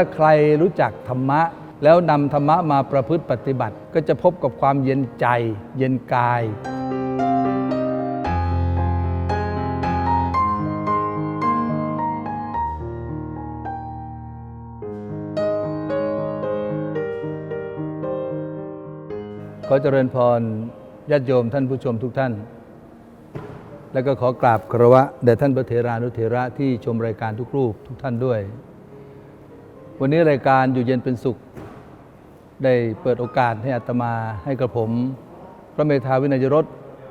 าใครรู้จักธรรมะ แล้วนำธรรมะมาประพฤติปฏิบัติ ก็จะพบกับความเย็นใจ เย็นกายขอเจริญพรญาติโยมท่านผู้ชมทุกท่าน แล้วก็ขอกราบคารวะแด่ท่านพระเถรานุเถระที่ชมรายการทุกรูปทุกท่านด้วย วันนี้รายการอยู่เย็นเป็นสุข ได้เปิดโอกาสให้อาตมาให้กระผม พระเมธาวินัยรส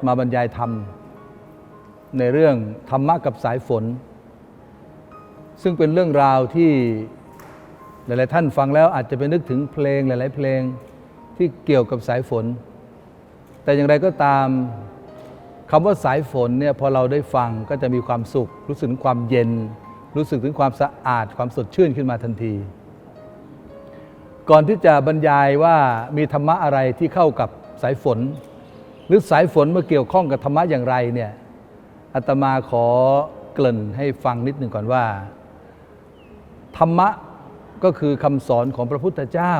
มาบรรยายธรรม ในเรื่องธรรมะกับสายฝน ซึ่งเป็นเรื่องราวที่หลาย ๆ ท่านฟังแล้วอาจจะไปนึกถึงเพลงหลาย ๆ เพลงที่เกี่ยวกับสายฝน แต่อย่างไรก็ตามคำว่าสายฝนเนี่ยพอเราได้ฟังก็จะมีความสุข รู้สึกถึงความเย็น รู้สึกถึงความสะอาดความสดชื่นขึ้นมาทันที ก่อนที่จะบรรยายว่ามีธรรมะอะไรที่เข้ากับสายฝน หรือสายฝนมาเกี่ยวข้องกับธรรมะอย่างไรเนี่ยอาตมาขอเกริ่นให้ฟังนิดหนึ่งก่อนว่า ธรรมะก็คือคำสอนของพระพุทธเจ้า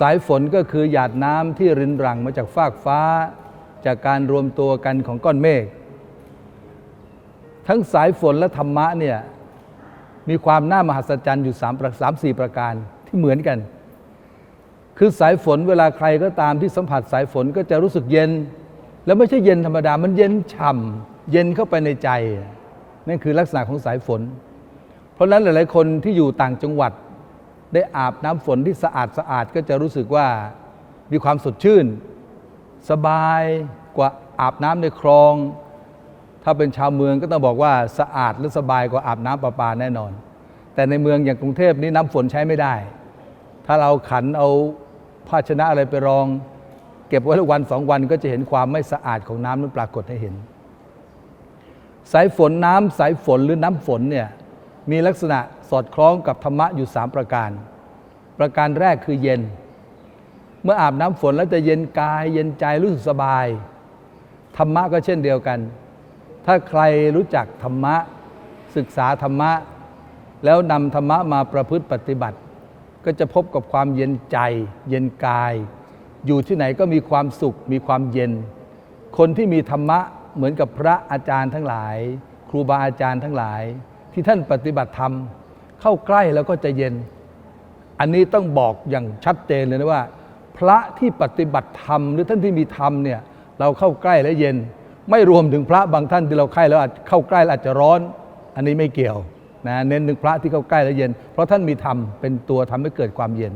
สายฝนก็คือหยาดน้ำที่รินรังมาจากฟากฟ้า จากการรวมตัวกันของก้อนเมฆทั้งสายฝนและธรรมะเนี่ยมีความน่ามหัศจรรย์อยู่สามประสามสี่ประการ ที่เหมือนกัน คือสายฝนเวลาใครก็ตามที่สัมผัสสายฝนก็จะรู้สึกเย็น แล้วไม่ใช่เย็นธรรมดา มันเย็นฉ่ำเย็นเข้าไปในใจ นั่นคือลักษณะของสายฝน เพราะฉะนั้นหลาย ๆ คนที่อยู่ต่างจังหวัด ได้อาบน้ำฝนที่สะอาดสะอาดก็จะรู้สึกว่ามีความสดชื่น สบายกว่าอาบน้ำในคลอง ถ้าเป็นชาวเมืองก็ต้องบอกว่าสะอาดหรือสบายกว่าอาบน้ำประปาแน่นอน แต่ในเมืองอย่างกรุงเทพนี้น้ำฝนใช้ไม่ได้ ถ้าเราขันเอาภาชนะอะไรไปรอง เก็บไว้ละวันสองวันก็จะเห็นความไม่สะอาดของน้ำนั้นปรากฏให้เห็น สายฝนน้ำสายฝนหรือน้ำฝนเนี่ยมีลักษณะสอดคล้องกับธรรมะอยู่ 3 ประการ ประการแรกคือเย็น เมื่ออาบน้ำฝนแล้วจะเย็นกาย เย็นใจรู้สึกสบาย ธรรมะก็เช่นเดียวกัน ถ้าใครรู้จักธรรมะศึกษาธรรมะ แล้วนำธรรมะมาประพฤติปฏิบัติ ก็จะพบกับความเย็นใจ เย็นกาย อยู่ที่ไหนก็มีความสุขมีความเย็น คนที่มีธรรมะเหมือนกับพระอาจารย์ทั้งหลาย ครูบาอาจารย์ทั้งหลาย ที่ท่านปฏิบัติธรรม เข้าใกล้แล้วก็จะเย็น อันนี้ต้องบอกอย่างชัดเจนเลยนะว่า พระที่ปฏิบัติธรรมหรือท่านที่มีธรรมเนี่ยเราเข้าใกล้และเย็น ไม่รวมถึงพระบางท่านที่เราใกล้แล้วอาจเข้าใกล้แล้วอาจจะร้อน อันนี้ไม่เกี่ยว นะเน้นถึงพระที่เข้าใกล้และเย็น เพราะท่านมีธรรมเป็นตัวทำให้เกิดความเย็น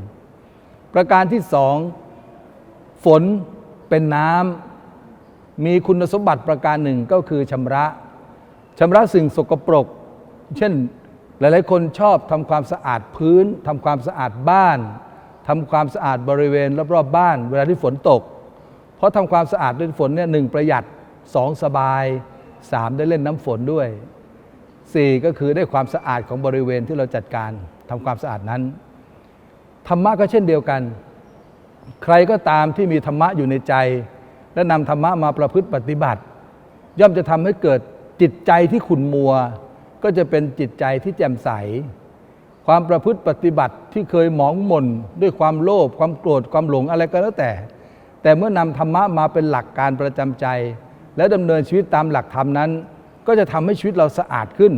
ประการที่สองฝนเป็นน้ำมีคุณสมบัติประการหนึ่งก็คือชำระชำระสิ่งสกปรก เช่นหลายๆ คนชอบทำความสะอาดพื้นทำความสะอาดบ้านทำความสะอาดบริเวณรอบๆบ้าน เวลาที่ฝนตก เพราะทำความสะอาดด้วยฝนเนี่ยหนึ่งประหยัดสองสบายสามได้เล่นน้ำฝนด้วย สี่ก็คือได้ความสะอาดของบริเวณที่เราจัดการทำความสะอาดนั้น ธรรมะก็เช่นเดียวกัน ใครก็ตามที่มีธรรมะอยู่ในใจ และนำธรรมะมาประพฤติปฏิบัติ ย่อมจะทำให้เกิดจิตใจที่ขุ่นมัว ก็จะเป็นจิตใจที่แจ่มใส ความประพฤติปฏิบัติที่เคยหมองหม่นด้วยความโลภความโกรธความหลงอะไรก็แล้วแต่ แต่เมื่อนำธรรมะมาเป็นหลักการประจำใจ และดำเนินชีวิตตามหลักธรรมนั้น ก็จะทำให้ชีวิตเราสะอาดขึ้น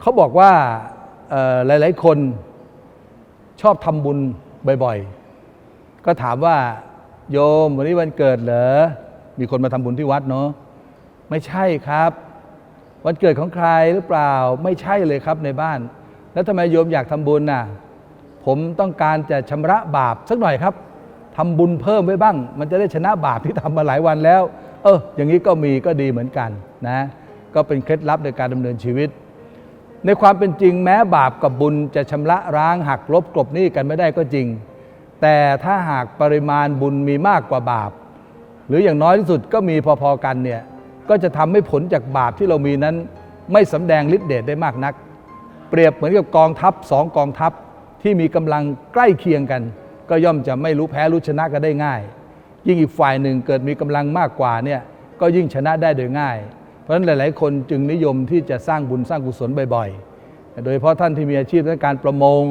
เขาบอกว่าหลาย ๆ คนชอบทำบุญบ่อยๆ ก็ถามว่าโยมวันนี้วันเกิดเหรอ มีคนมาทำบุญที่วัดเนาะ ไม่ใช่ครับ วันเกิดของใครหรือเปล่า ไม่ใช่เลยครับในบ้าน แล้วทำไมโยมอยากทำบุญน่ะ ผมต้องการจะชำระบาปสักหน่อยครับทำบุญเพิ่มไว้บ้าง มันจะได้ชนะบาปที่ทำมาหลายวันแล้ว เอออย่างนี้ก็มีก็ดีเหมือนกันนะก็เป็นเคล็ดลับในการดำเนินชีวิต ในความเป็นจริงแม้บาปกับบุญจะชำระร้างหักลบกลบหนี้กันไม่ได้ก็จริง แต่ถ้าหากปริมาณบุญมีมากกว่าบาป หรืออย่างน้อยที่สุดก็มีพอๆกันเนี่ยก็จะทำให้ผลจากบาปที่เรามีนั้น ไม่สำแดงฤทธิ์เดชได้มากนัก เปรียบเหมือนกับกองทัพสองกองทัพที่มีกำลังใกล้เคียงกัน ก็ย่อมจะไม่รู้แพ้รู้ชนะกันได้ง่าย ยิ่งอีกฝ่ายหนึ่งเกิดมีกำลังมากกว่าเนี่ยก็ยิ่งชนะได้โดยง่าย เพราะฉะนั้นหลาย ๆ คนจึงนิยมที่จะสร้างบุญสร้างกุศลบ่อย ๆ โดยเฉพาะท่านที่มีอาชีพในการประมง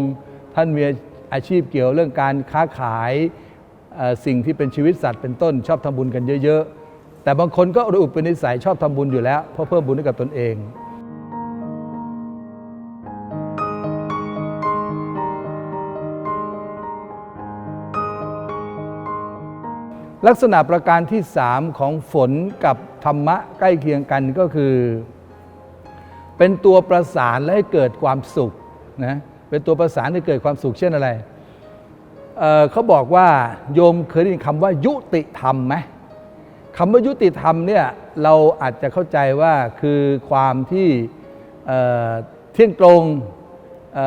ท่านมีอาชีพเกี่ยวเรื่องการค้าขายสิ่งที่เป็นชีวิตสัตว์เป็นต้นชอบทำบุญกันเยอะ ๆ แต่บางคนก็อุปนิสัยชอบทำบุญอยู่แล้ว เพราะเพิ่มบุญให้กับตนเอง ลักษณะประการที่สามของฝนกับธรรมะใกล้เคียงกันก็คือ เป็นตัวประสานและให้เกิดความสุขนะเป็นตัวประสานให้เกิดความสุขเช่นอะไรเเขาบอกว่าโยมเคยได้ยินคำว่ายุติธรรมไหมคำว่ายุติธรรมเนี่ยเราอาจจะเข้าใจว่าคือความที่เที่ยงตรงเ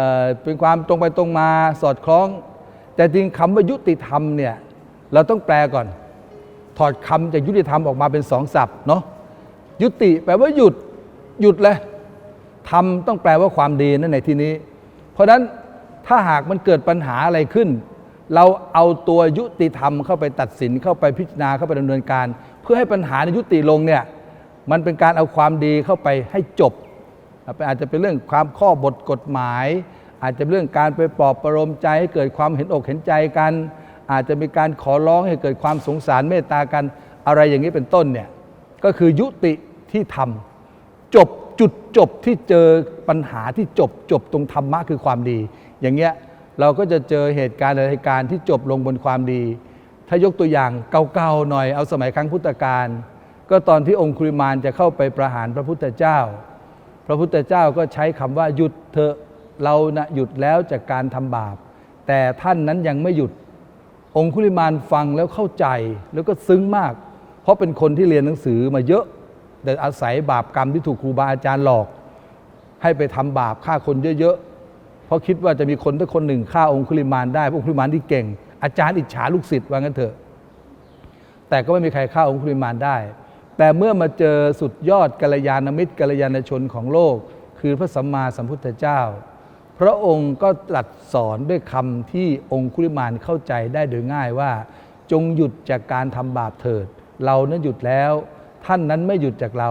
เป็นความตรงไปตรงมาสอดคล้อง แต่จริงคำว่ายุติธรรมเนี่ยเราต้องแปลก่อน ถอดคำจากยุติธรรมออกมาเป็นสองศัพท์เนาะยุติแปลว่าหยุดหยุดเลยธรรมต้องแปลว่าความดีนั่นในที่นี้ เพราะฉะนั้นถ้าหากมันเกิดปัญหาอะไรขึ้น เราเอาตัวยุติธรรมเข้าไปตัดสินเข้าไปพิจารณาเข้าไปดำเนินการ เพื่อให้ปัญหาในยุติลงเนี่ยมันเป็นการเอาความดีเข้าไปให้จบ อาจจะเป็นเรื่องความข้อบทกฎหมาย อาจจะเป็นเรื่องการไปปลอบประโลมใจให้เกิดความเห็นอกเห็นใจกัน อาจจะมีการขอร้องให้เกิดความสงสารเมตตากันอะไรอย่างนี้เป็นต้นเนี่ยก็คือยุติที่ทำจบจุดจบที่เจอปัญหาที่จบจบตรงธรรมะคือความดี อย่างเงี้ยเราก็จะเจอเหตุการณ์หลายๆการที่จบลงบนความดี ถ้ายกตัวอย่างเก่าๆหน่อยเอาสมัยครั้งพุทธกาลก็ตอนที่องคุริมานจะเข้าไปประหารพระพุทธเจ้า พระพุทธเจ้าก็ใช้คำว่าหยุดเถอะเรานะหยุดแล้วจากการทำบาป แต่ท่านนั้นยังไม่หยุด องคุลิมานฟังแล้วเข้าใจแล้วก็ซึ้งมาก เพราะเป็นคนที่เรียนหนังสือมาเยอะ แต่อาศัยบาปกรรมที่ถูกครูบาอาจารย์หลอก ให้ไปทำบาปฆ่าคนเยอะๆ เพราะคิดว่าจะมีคนถ้าคนหนึ่งฆ่าองคุลิมานได้องคุลิมานที่เก่ง อาจารย์อิจฉาลูกศิษย์ว่างั้นเถอะ แต่ก็ไม่มีใครฆ่าองคุลิมานได้ แต่เมื่อมาเจอสุดยอดกัลยาณมิตรกัลยาณชนของโลก คือพระสัมมาสัมพุทธเจ้า พระองค์ก็ตรัสสอนด้วยคำที่องคุลิมานเข้าใจได้โดยง่ายว่า จงหยุดจากการทำบาปเถิด เรานั้นหยุดแล้ว ท่านนั้นไม่หยุดจากเรา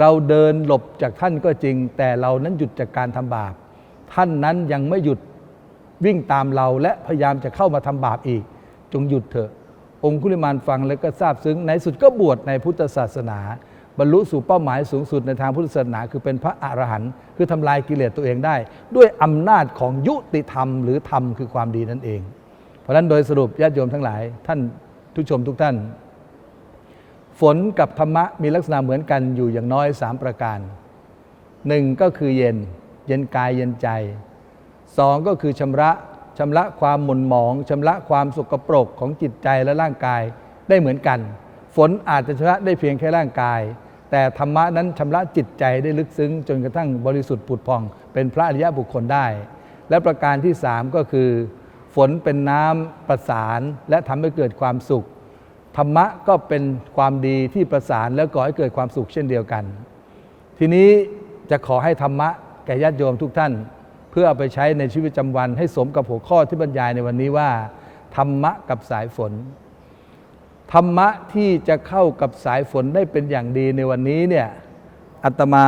เราเดินหลบจากท่านก็จริง แต่เรานั้นหยุดจากการทำบาป ท่านนั้นยังไม่หยุดวิ่งตามเราและพยายามจะเข้ามาทำบาปอีก จงหยุดเถอะ องคุลิมานฟังแล้วก็ทราบซึ้งในสุดก็บวชในพุทธศาสนา บรรลุสู่เป้าหมายสูงสุดในทางพุทธศาสนา คือเป็นพระอรหันต์คือทำลายกิเลสตัวเองได้ ด้วยอำนาจของยุติธรรมหรือธรรมคือความดีนั่นเอง เพราะฉะนั้นโดยสรุปญาติโยมทั้งหลาย ท่านทุกชมทุกท่าน ฝนกับธรรมะมีลักษณะเหมือนกันอยู่อย่างน้อยสามประการหนึ่งก็คือเย็น เย็นกายเย็นใจสองก็คือชำระชำระความหม่นหมองชำระความสกปรกของจิตใจและร่างกายได้เหมือนกัน ฝนอาจจะชำระได้เพียงแค่ร่างกาย แต่ธรรมะนั้นชำระจิตใจได้ลึกซึ้ง จนกระทั่งบริสุทธิ์ผุดพอง เป็นพระอริยบุคคลได้ และประการที่สามก็คือ ฝนเป็นน้ำประสานและทำให้เกิดความสุข ธรรมะก็เป็นความดีที่ประสานแล้วก่อให้เกิดความสุขเช่นเดียวกัน ทีนี้จะขอให้ธรรมะแก่ญาติโยมทุกท่าน เพื่อเอาไปใช้ในชีวิตประจำวันให้สมกับหัวข้อที่บรรยายในวันนี้ว่า ธรรมะกับสายฝน ธรรมะที่จะเข้ากับสายฝนได้เป็นอย่างดีในวันนี้เนี่ยอาตมา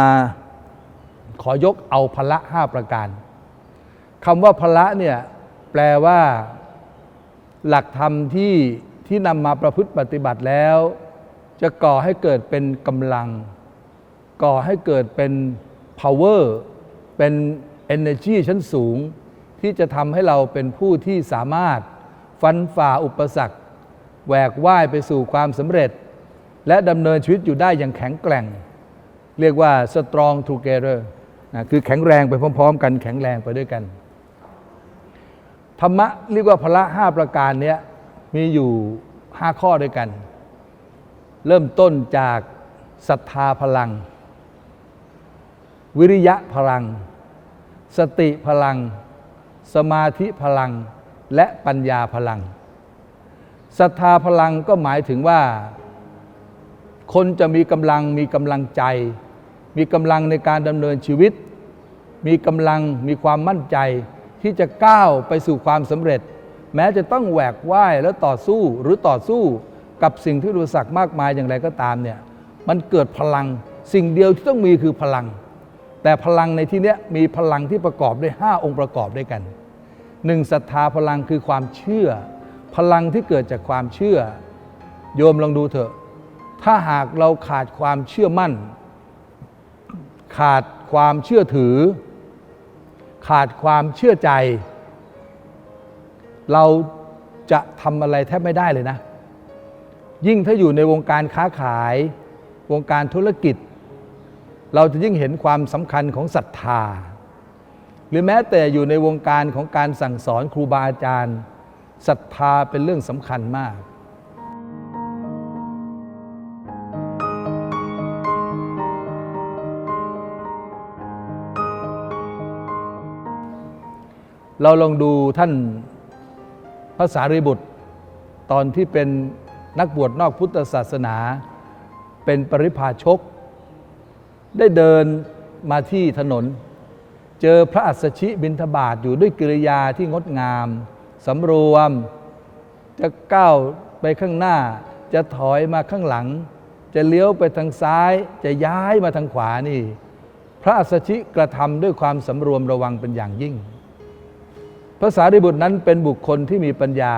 ขอยกเอาพละห้าประการคำว่าพละเนี่ยแปลว่าหลักธรรมที่ที่นำมาประพฤติปฏิบัติแล้ว จะก่อให้เกิดเป็นกำลัง ก่อให้เกิดเป็น power เป็น energy ชั้นสูง ที่จะทำให้เราเป็นผู้ที่สามารถฟันฝ่าอุปสรรค แหวกว่ายไปสู่ความสำเร็จ และดำเนินชีวิตอยู่ได้อย่างแข็งแกร่ง เรียกว่า strong together นะคือแข็งแรงไปพร้อม ๆ กันแข็งแรงไปด้วยกัน ธรรมะเรียกว่าพละห้าประการนี้มีอยู่ห้าข้อด้วยกัน เริ่มต้นจากศรัทธาพลัง วิริยะพลัง สติพลัง สมาธิพลังและปัญญาพลัง ศรัทธาพลังก็หมายถึงว่า คนจะมีกำลังมีกำลังใจ มีกำลังในการดำเนินชีวิต มีกำลังมีความมั่นใจ ที่จะก้าวไปสู่ความสำเร็จ แม้จะต้องแหวกว่ายแล้วต่อสู้หรือต่อสู้กับสิ่งที่รู้สักมากมายอย่างไรก็ตามเนี่ยมันเกิดพลังสิ่งเดียวที่ต้องมีคือพลัง แต่พลังในที่นี้มีพลังที่ประกอบด้วย 5 องค์ประกอบด้วยกันหนึ่งศรัทธาพลังคือความเชื่อ พลังที่เกิดจากความเชื่อ โยมลองดูเถอะ ถ้าหากเราขาดความเชื่อมั่น ขาดความเชื่อถือ ขาดความเชื่อใจ เราจะทำอะไรแทบไม่ได้เลยนะ ยิ่งถ้าอยู่ในวงการค้าขาย วงการธุรกิจ เราจะยิ่งเห็นความสำคัญของศรัทธา หรือแม้แต่อยู่ในวงการของการสั่งสอนครูบาอาจารย์ ศรัทธาเป็นเรื่องสำคัญมากเราลองดูท่านพระสารีบุตร ตอนที่เป็นนักบวชนอกพุทธศาสนา เป็นปริพาชก ได้เดินมาที่ถนน เจอพระอัสสชิบินทบาทอยู่ด้วยกิริยาที่งดงาม สำรวม จะก้าวไปข้างหน้า จะถอยมาข้างหลัง จะเลี้ยวไปทางซ้าย จะย้ายมาทางขวานี่ พระอัสชิกระทำด้วยความสำรวมระวังเป็นอย่างยิ่งพระสารีบุตรนั้นเป็นบุคคลที่มีปัญญา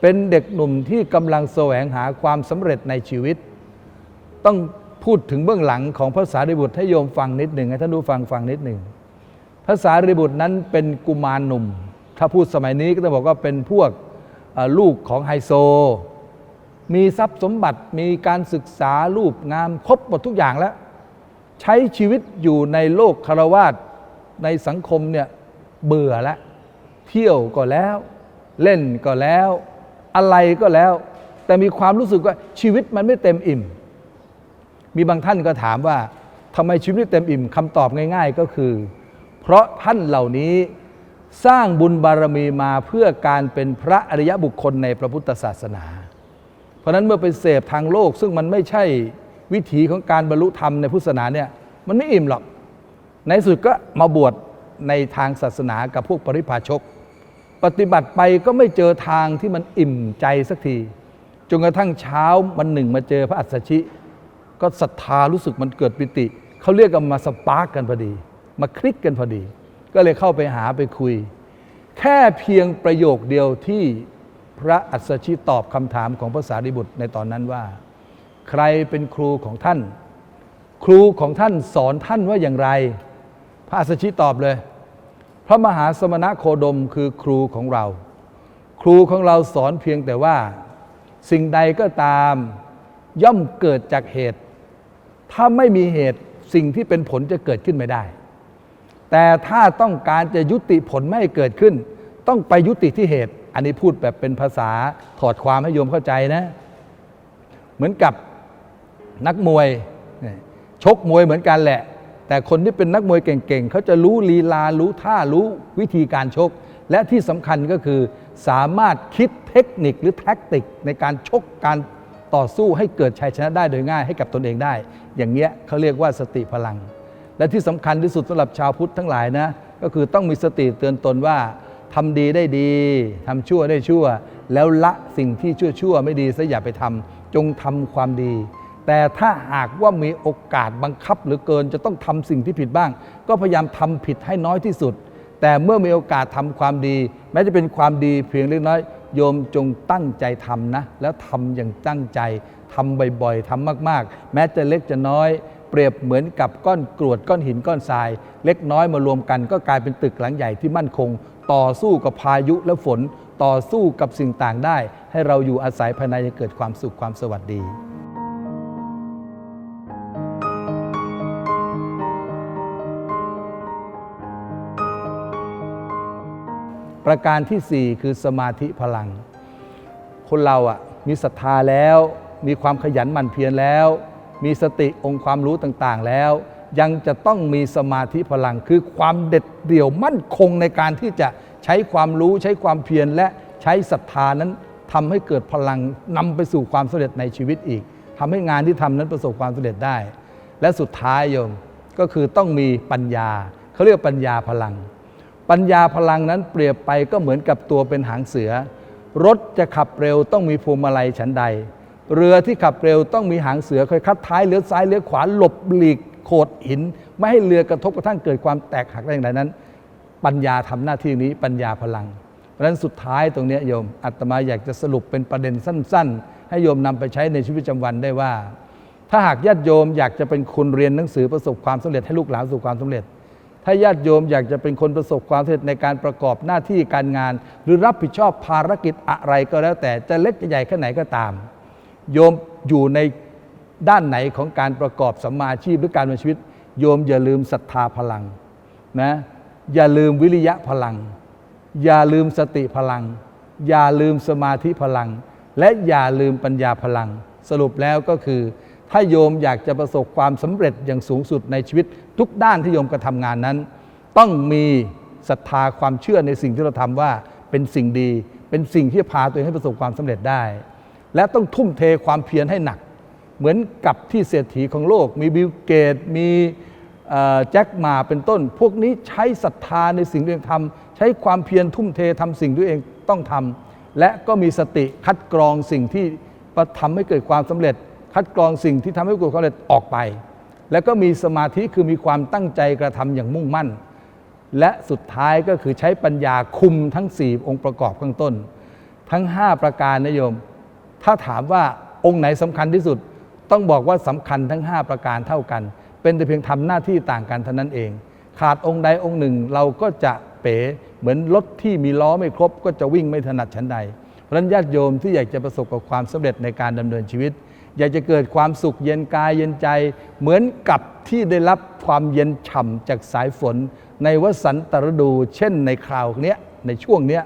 เป็นเด็กหนุ่มที่กำลังแสวงหาความสำเร็จในชีวิต ต้องพูดถึงเบื้องหลังของพระสารีบุตรให้โยมฟังนิดหนึ่งให้ท่านผู้ฟังฟังนิดหนึ่งพระสารีบุตรนั้นเป็นกุมารหนุ่ม ถ้าพูดสมัยนี้ก็จะบอกว่าเป็นพวกลูกของไฮโซ มีทรัพย์สมบัติมีการศึกษารูปงามครบหมดทุกอย่างแล้ว ใช้ชีวิตอยู่ในโลกคารวาสในสังคมเนี่ยเบื่อแล้ว เที่ยวก็แล้ว เล่นก็แล้ว อะไรก็แล้ว แต่มีความรู้สึกว่าชีวิตมันไม่เต็มอิ่ม มีบางท่านก็ถามว่าทำไมชีวิตไม่เต็มอิ่มคำตอบง่าย ๆ ก็คือ เพราะท่านเหล่านี้ สร้างบุญบารมีมาเพื่อการเป็นพระอริยบุคคลในพระพุทธศาสนา เพราะนั้นเมื่อไปเสพทางโลก ซึ่งมันไม่ใช่วิถีของการบรรลุธรรมในพุทธศาสนาเนี่ยมันไม่อิ่มหรอก ในสุดก็มาบวชในทางศาสนากับพวกปริพาชก ปฏิบัติไปก็ไม่เจอทางที่มันอิ่มใจสักทีจนกระทั่งเช้าวันหนึ่งมาเจอพระอัสสชิ ก็ศรัทธารู้สึกมันเกิดปิติ เขาเรียกกันมาสปาร์กกันพอดี มาคลิกกันพอดี ก็เลยเข้าไปหาไปคุย แค่เพียงประโยคเดียวที่พระอัสชิตอบคำถามของพระสารีบุตรในตอนนั้นว่า ใครเป็นครูของท่าน ครูของท่านสอนท่านว่าอย่างไร พระอัสสชิตอบเลย พระมหาสมณะโคดมคือครูของเรา ครูของเราสอนเพียงแต่ว่า สิ่งใดก็ตามย่อมเกิดจากเหตุ ถ้าไม่มีเหตุสิ่งที่เป็นผลจะเกิดขึ้นไม่ได้ แต่ถ้าต้องการจะยุติผลไม่ให้เกิดขึ้น ต้องไปยุติที่เหตุ อันนี้พูดแบบเป็นภาษาถอดความให้โยมเข้าใจนะ เหมือนกับนักมวยเนี่ยชกมวยเหมือนกันแหละ แต่คนที่เป็นนักมวยเก่งๆ เขาจะรู้ลีลารู้ท่ารู้วิธีการชก และที่สำคัญก็คือ สามารถคิดเทคนิคหรือแท็กติกในการชกการต่อสู้ให้เกิดชัยชนะได้โดยง่ายให้กับตนเองได้ อย่างเงี้ยเขาเรียกว่าสติพลัง และที่สำคัญที่สุดสำหรับชาวพุทธทั้งหลายนะ ก็คือต้องมีสติเตือนตนว่าทำดีได้ดีทำชั่วได้ชั่ว แล้วละสิ่งที่ชั่วชั่วไม่ดีซะอย่าไปทำจงทำความดี แต่ถ้าหากว่ามีโอกาสบังคับหรือเกินจะต้องทำสิ่งที่ผิดบ้าง ก็พยายามทำผิดให้น้อยที่สุด แต่เมื่อมีโอกาสทำความดี แม้จะเป็นความดีเพียงเล็กน้อยโยมจงตั้งใจทำนะ แล้วทำอย่างตั้งใจทำบ่อยๆทำมากๆ แม้จะเล็กจะน้อย เปรียบเหมือนกับก้อนกรวดก้อนหินก้อนทราย เล็กน้อยมารวมกัน ก็กลายเป็นตึกหลังใหญ่ที่มั่นคง ต่อสู้กับพายุและฝน ต่อสู้กับสิ่งต่างได้ ให้เราอยู่อาศัยภายในจะเกิดความสุขความสวัสดีประการที่ 4 คือสมาธิพลัง คนเราอะมีศรัทธาแล้ว มีความขยันหมั่นเพียรแล้ว มีสติองค์ความรู้ต่างๆแล้ว ยังจะต้องมีสมาธิพลังคือความเด็ดเดี่ยวมั่นคงในการที่จะใช้ความรู้ใช้ความเพียรและใช้ศรัทธานั้นทำให้เกิดพลังนำไปสู่ความสำเร็จในชีวิตอีกทำให้งานที่ทำนั้นประสบความสำเร็จได้ และสุดท้ายโยมก็คือต้องมีปัญญาเขาเรียกปัญญาพลัง ปัญญาพลังนั้นเปรียบไปก็เหมือนกับตัวเป็นหางเสือ รถจะขับเร็วต้องมีพวงมาลัยฉันใด เรือที่ขับเร็วต้องมีหางเสือคอยคัดท้ายเลี้ยวซ้ายเลี้ยวขวาหลบหลีกโขดหิน ไม่ให้เรือกระทบกระทั่งเกิดความแตกหักได้อย่างไรนั้น ปัญญาทำหน้าที่นี้ปัญญาพลัง เพราะฉะนั้นสุดท้ายตรงนี้โยมอาตมาอยากจะสรุปเป็นประเด็นสั้น ๆ ให้โยมนำไปใช้ในชีวิตประจำวันได้ว่า ถ้าหากญาติโยมอยากจะเป็นคนเรียนหนังสือประสบความสำเร็จให้ลูกหลานประสบความสำเร็จ ถ้าญาติโยมอยากจะเป็นคนประสบความสำเร็จในการประกอบหน้าที่การงาน หรือรับผิดชอบภารกิจอะไรก็แล้วแต่จะเล็กจะใหญ่แค่ไหนก็ตาม โยมอยู่ในด้านไหนของการประกอบสัมมาชีพหรือการดำเนินชีวิต โยมอย่าลืมศรัทธาพลังนะอย่าลืมวิริยะพลัง อย่าลืมสติพลัง อย่าลืมสมาธิพลัง และอย่าลืมปัญญาพลัง สรุปแล้วก็คือ ถ้าโยมอยากจะประสบความสำเร็จอย่างสูงสุดในชีวิต ทุกด้านที่โยมกระทำงานนั้น ต้องมีศรัทธาความเชื่อในสิ่งที่เราทำว่าเป็นสิ่งดี เป็นสิ่งที่พาตัวเองให้ประสบความสำเร็จได้ และต้องทุ่มเทความเพียรให้หนัก เหมือนกับที่เศรษฐีของโลก มีบิลเกต มีแจ็คมาเป็นต้น พวกนี้ใช้ศรัทธาในสิ่งที่เองทำใช้ความเพียรทุ่มเททำสิ่งที่เองต้องทำและก็มีสติคัดกรองสิ่งที่ทำให้เกิดความสำเร็จ คัดกรองสิ่งที่ทำให้เกิดความสำเร็จออกไป แล้วก็มีสมาธิคือมีความตั้งใจกระทำอย่างมุ่งมั่น และสุดท้ายก็คือใช้ปัญญาคุมทั้ง 4 องค์ประกอบข้างต้น ทั้ง 5 ประการนะโยม ถ้าถามว่าองค์ไหนสำคัญที่สุด ต้องบอกว่าสำคัญทั้ง 5 ประการเท่ากัน เป็นแต่เพียงทำหน้าที่ต่างกันเท่านั้นเอง ขาดองค์ใดองค์หนึ่งเราก็จะเป๋เหมือนรถที่มีล้อไม่ครบ ก็จะวิ่งไม่ถนัดชั้นใดเพราะนั้นญาติโยมที่อยากจะประสบกับความสำเร็จในการดำเนินชีวิต อยากจะเกิดความสุขเย็นกายเย็นใจ เหมือนกับที่ได้รับความเย็นฉ่ำจากสายฝน ในวสันตฤดู เช่นในคราวเนี้ยในช่วงเนี้ย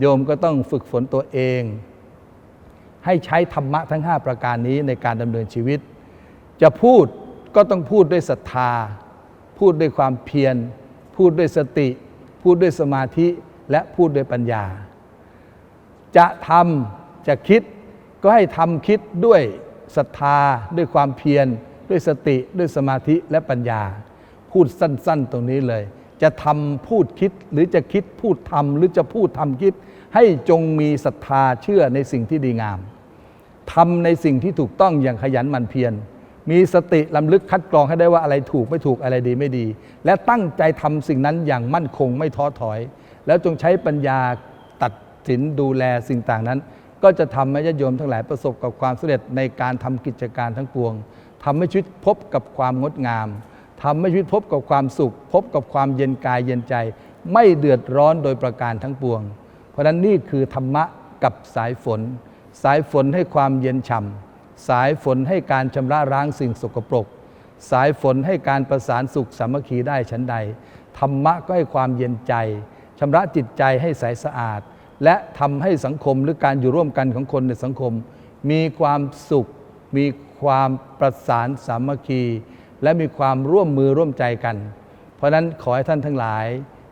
โยมก็ต้องฝึกฝนตัวเอง ให้ใช้ธรรมะทั้ง 5 ประการนี้ในการดำเนินชีวิต จะพูดก็ต้องพูดด้วยศรัทธา พูดด้วยความเพียร พูดด้วยสติ พูดด้วยสมาธิและพูดด้วยปัญญา จะทำจะคิดก็ให้ทำคิดด้วยศรัทธา ด้วยความเพียร ด้วยสติด้วยสมาธิและปัญญา พูดสั้น ๆ ตรงนี้เลย จะทำพูดคิดหรือจะคิดพูดทำหรือจะพูดทำคิด ให้จงมีศรัทธาเชื่อในสิ่งที่ดีงามทำในสิ่งที่ถูกต้องอย่างขยันหมั่นเพียรมีสติลำลึกคัดกรองให้ได้ว่าอะไรถูกไม่ถูกอะไรดีไม่ดี และตั้งใจทำสิ่งนั้นอย่างมั่นคงไม่ท้อถอย แล้วจงใช้ปัญญาตัดสินดูแลสิ่งต่างนั้น ก็จะทำให้ญาติโยมทั้งหลายประสบกับความสำเร็จในการทำกิจการทั้งปวงทำให้ชีวิตพบกับความงดงามทำให้ชีวิตพบกับความสุข พบกับความเย็นกายเย็นใจ ไม่เดือดร้อนโดยประการทั้งปวง ราะนั้นนี่คือธรรมะกับสายฝน สายฝนให้ความเย็นฉ่ำสายฝนให้การชำระล้างสิ่งสกปรก สายฝนให้การประสานสุขสามัคคีได้ชั้นใด ธรรมะก็ให้ความเย็นใจชำระจิตใจให้ใสสะอาด และทำให้สังคมหรือการอยู่ร่วมกันของคนในสังคม มีความสุข มีความประสานสามัคคี และมีความร่วมมือร่วมใจกัน เพราะฉะนั้นขอให้ท่านทั้งหลาย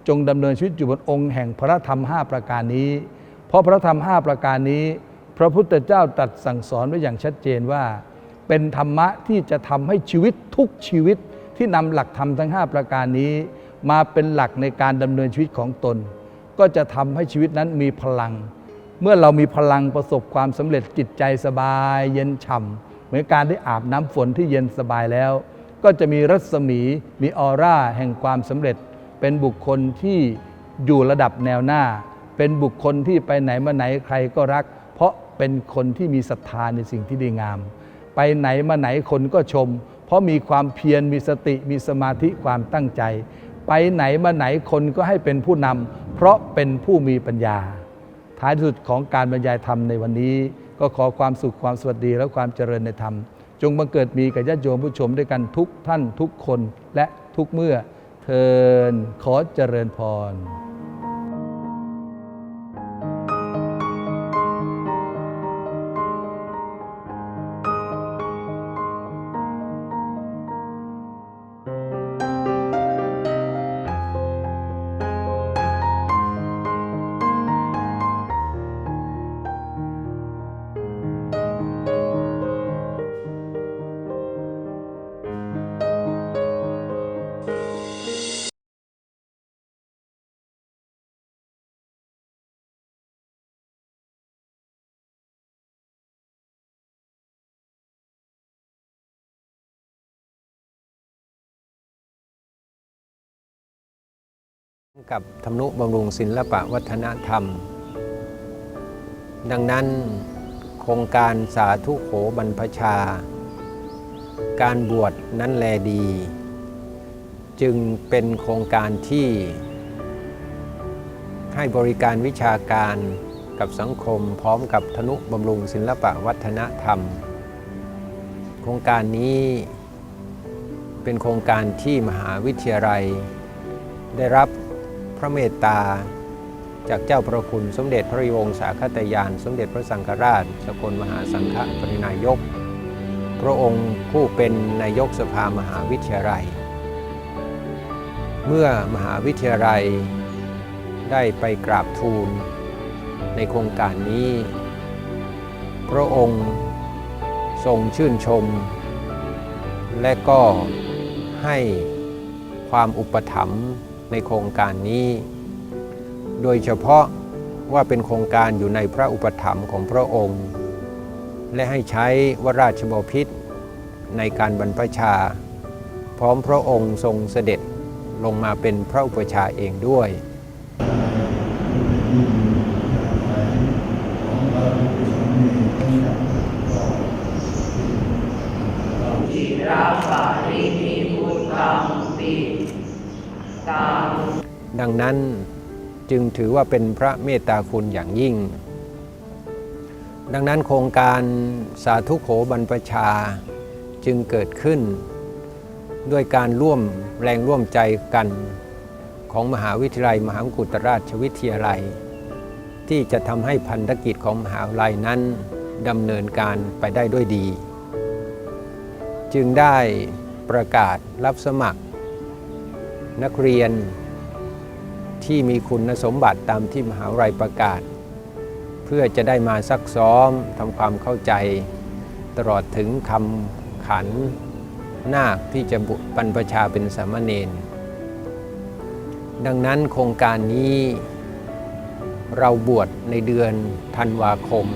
จงดำเนินชีวิตอยู่บนองค์แห่งพระธรรม 5 ประการนี้ เพราะพระธรรม 5 ประการนี้ พระพุทธเจ้าตรัสสั่งสอนไว้อย่างชัดเจนว่า เป็นธรรมะที่จะทำให้ชีวิตทุกชีวิตที่นำหลักธรรมทั้ง 5 ประการนี้ มาเป็นหลักในการดำเนินชีวิตของตน ก็จะทำให้ชีวิตนั้นมีพลัง เมื่อเรามีพลังประสบความสำเร็จจิตใจสบาย เย็นฉ่ำเหมือนการได้อาบน้ำฝนที่เย็นสบายแล้ว ก็จะมีรัศมีมีออร่าแห่งความสำเร็จ เป็นบุคคลที่อยู่ระดับแนวหน้า เป็นบุคคลที่ไปไหนมาไหนใครก็รัก เพราะเป็นคนที่มีศรัทธาในสิ่งที่ดีงาม ไปไหนมาไหนคนก็ชม เพราะมีความเพียรมีสติมีสมาธิความตั้งใจ ไปไหนมาไหนคนก็ให้เป็นผู้นำเพราะเป็นผู้มีปัญญา ท้ายที่สุดของการบรรยายธรรมในวันนี้ ก็ขอความสุขความสวัสดีและความเจริญในธรรม จงบังเกิดมีกับญาติโยมผู้ชมด้วยกันทุกท่านทุกคนและทุกเมื่อ ทินขอเจริญพร กับธรรมนุบำรุงศิลปะวัฒนธรรม ดังนั้นโครงการสาธุโขบรรพชา การบวชนั้นแลดี จึงเป็นโครงการที่ ให้บริการวิชาการกับสังคมพร้อมกับธนุบำรุงศิลปะวัฒนธรรม โครงการนี้เป็นโครงการที่มหาวิทยาลัยได้รับ พระเมตตา จากเจ้าพระคุณสมเด็จพระวงศาคตยาน สมเด็จพระสังฆราช สกลมหาสังฆปรินายก พระองค์ผู้เป็นนายกสภามหาวิทยาลัย เมื่อมหาวิทยาลัยได้ไปกราบทูล ในโครงการนี้ พระองค์ทรงชื่นชม และก็ให้ความอุปถัมภ์ ในโครงการนี้ โดยเฉพาะว่าเป็นโครงการอยู่ในพระอุปถัมภ์ของพระองค์ และให้ใช้วราชบพิษในการบรรพชา พร้อมพระองค์ทรงเสด็จลงมาเป็นพระอุปชาเองด้วย ดังนั้นจึงถือว่าเป็นพระเมตตาคุณอย่างยิ่ง ดังนั้นโครงการสาธุโขบรรพชาจึงเกิดขึ้น ด้วยการร่วมแรงร่วมใจกันของมหาวิทยาลัย มหาวิทยาลัยราชวิทยาลัย ที่จะทำให้พันธกิจของมหาวิทยาลัยนั้นดำเนินการไปได้ด้วยดี จึงได้ประกาศรับสมัคร นักเรียนที่มีคุณสมบัติตามที่มหาวิทยาลัยประกาศ เพื่อจะได้มาซักซ้อมทำความเข้าใจ ตลอดถึงคำขันนาคที่จะบุบรรพชาเป็นสามเณรดังนั้นโครงการนี้เราบวชในเดือนธันวาคม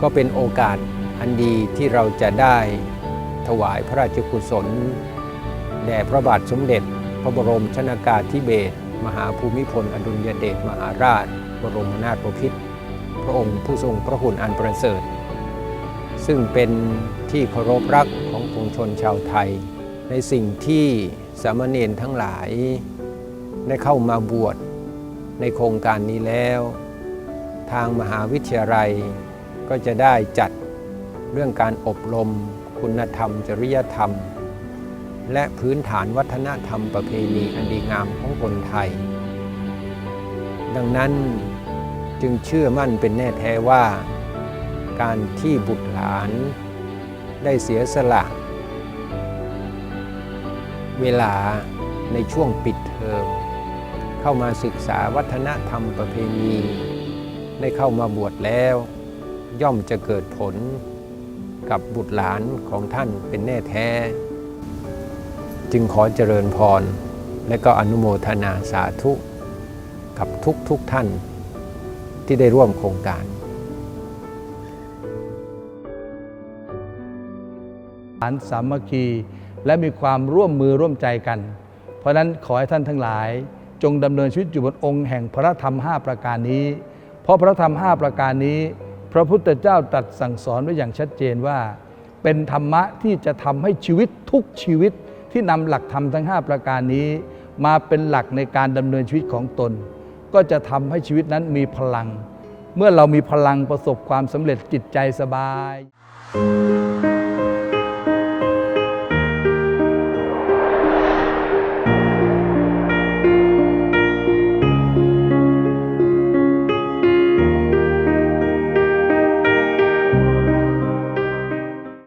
ก็เป็นโอกาสอันดีที่เราจะได้ถวายพระราชกุศล แด่พระบาทสมเด็จ พระบรมชนากาธิเบศรมหาภูมิพลอดุลยเดชมหาราช บรมนาถบพิตรพระองค์ผู้ทรงพระคุณอันประเสริฐ ซึ่งเป็นที่เคารพรักของปวงชนชาวไทย ในสิ่งที่สามเณรทั้งหลาย ได้เข้ามาบวชในโครงการนี้แล้ว ทางมหาวิทยาลัยก็จะได้จัดเรื่องการอบรม คุณธรรม จริยธรรม และพื้นฐานวัฒนธรรมประเพณีอันดีงามของคนไทย ดังนั้นจึงเชื่อมั่นเป็นแน่แท้ว่า การที่บุตรหลานได้เสียสละ เวลาในช่วงปิดเทอมเข้ามาศึกษาวัฒนธรรมประเพณีได้เข้ามาบวชแล้ว ย่อมจะเกิดผลกับบุตรหลานของท่านเป็นแน่แท้ จึงขอเจริญพร และก็อนุโมทนาสาธุ กับทุกทุกท่านที่ได้ร่วมโครงการฐานสามัคคีและมีความร่วมมือร่วมใจกัน เพราะฉะนั้นขอให้ท่านทั้งหลาย จงดำเนินชีวิตอยู่บนองค์แห่งพระธรรม 5 ประการนี้ เพราะพระธรรม 5 ประการนี้ พระพุทธเจ้าตรัสสั่งสอนไว้อย่างชัดเจนว่า เป็นธรรมะที่จะทำให้ชีวิตทุกชีวิต ที่นำหลักธรรมทั้ง 5 ประการนี้ มาเป็นหลักในการดำเนินชีวิตของตน ก็จะทำให้ชีวิตนั้นมีพลัง เมื่อเรามีพลังประสบความสำเร็จจิตใจสบาย